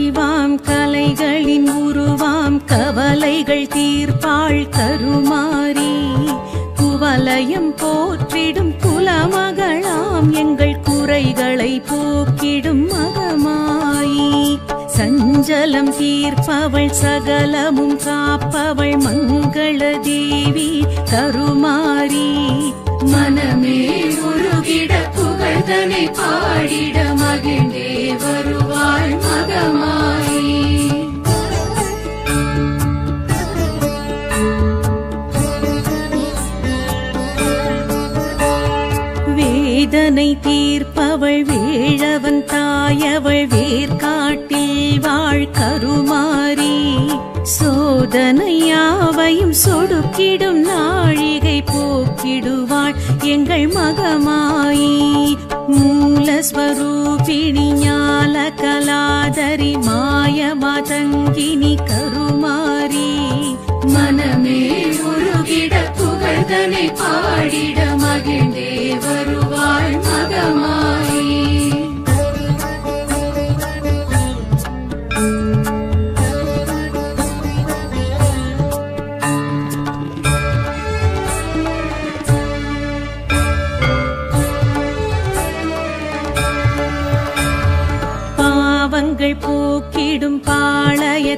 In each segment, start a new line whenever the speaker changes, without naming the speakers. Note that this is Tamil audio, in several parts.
கருணையின் கலைகளின் உருவாம் கவலைகள் தீர்ப்பாள் கருமாறி குவலயம் போற்றிடும் குலமகளாம் எங்கள் குறைகளை போக்கிடும் மகமாயி. சஞ்சலம் தீர்ப்பவள் சகலமும் காப்பவள் மங்கள தேவி கருமாறி மனமே உருகிட புகழ்தனை பாடிட மகிழ்ந்தே வருவாள் மகமாயி. வேதனை தீர்ப்பவள் வேழவன் தாயவள் வேர்காட்டில் வாழ் கருமாய் கருமாரி சோதனையாவையும் சொடுக்கிடும் நாழிகை போக்கிடுவாள் எங்கள் மகமாயி. மூலஸ்வரூபிணி ஞால கலாதரி மாய மதங்கினி கருமாரி. மனமே உருகிட புகழ்தனை பாடிட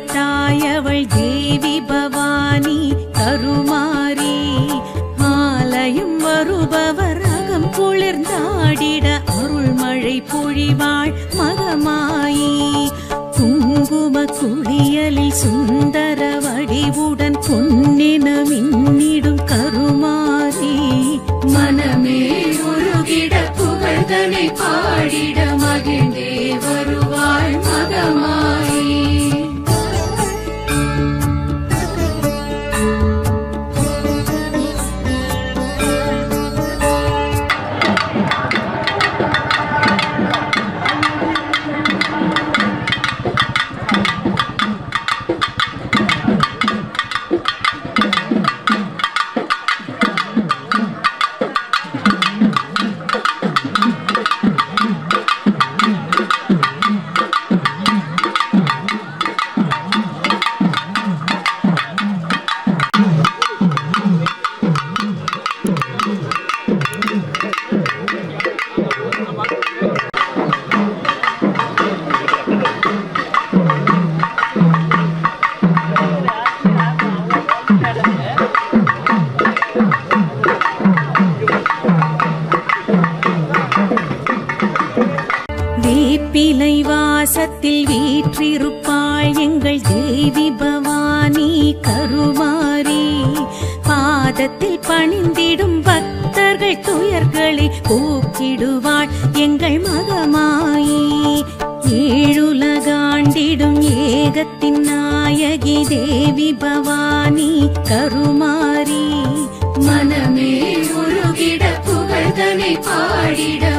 தாயவள் தேவி பவானி கருமாரி ஆலயம் வருபவர் அகம் குளிர்ந்தாடிட அருள்மழை பொழிவாள் மகமாயி. குங்கும குளியலில் சுந்தர வடிவுடன் பொன்னென மின்னிடும் கருமாரி மனமே உருகிட புகழ்தனை பாடிட மகிழ்ந்தே வாசத்தில் வீற்றிருப்பாள் எங்கள் தேவி பவானி கருமாரி. பாதத்தில் பணிந்திடும் பக்தர்கள் துயர்களை போக்கிடுவாள் எங்கள் மகமாயி. ஏழுலகாண்டிடும் ஏகத்தின் நாயகி தேவி பவானி கருமாரி. மனமே உருகிட புகழ்தனை பாடிட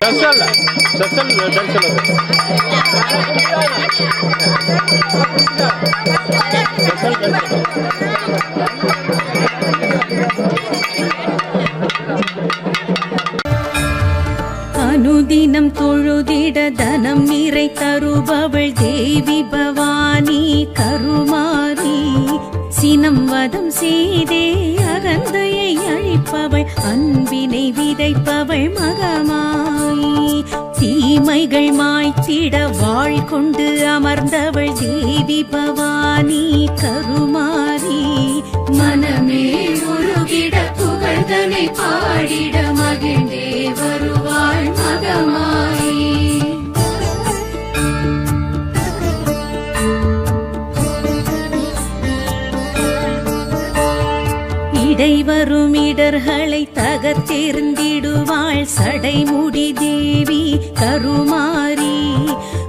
ಡ್ರೆಸ್ ಅಲ್ಲ ಡ್ರೆಸ್ ಅಲ್ಲ
ಡ್ರೆಸ್ ಅಲ್ಲ தனம் நிறை தருபவள் தேவி பவானி கருமாரி. சினம் வதம் செய்தே அகந்தையை அழிப்பவள் அன்பினை விதைப்பவள் மகமாய். தீமைகள் மாய்த்திட வாழ் கொண்டு அமர்ந்தவள் தேவி பவானி கருமாரி. மனமே உருகிட புகழ்தனை பாடிட மகிழ்ந்தே வருவாள் மகமாயி. இடைவரும் இடர்களை தகர்த்தெறிந்திடுவாள் சடைமுடி தேவி கருமாரி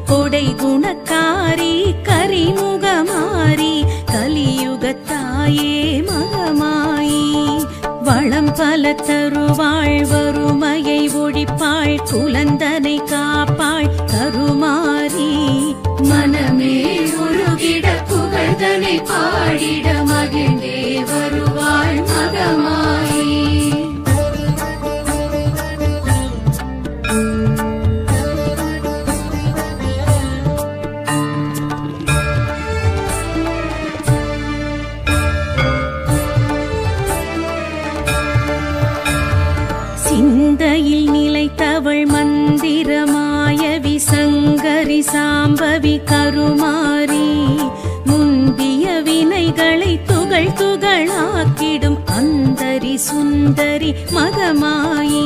கொடை குணக்காரி கரிமுகமாரி கலியுகத்தாயே மகமாயி. வளம் பல தருவாள் வறுமையை ஒழிப்பாள் குலந்தனை காப்பாள் கருமாரி மனமே உருகிட புகழ்தனை பாடிட கவி கருமாறி முந்திய வினைகளை துகள் துகளாக்கிடும் அந்தரி சுந்தரி மகமாயி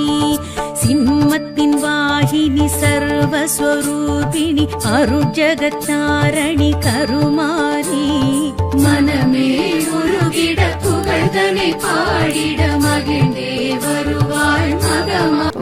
சிம்மத்தின் வாகினி சர்வஸ்வரூபிணி அருஜகத்தாரணி கருமாறி. மனமே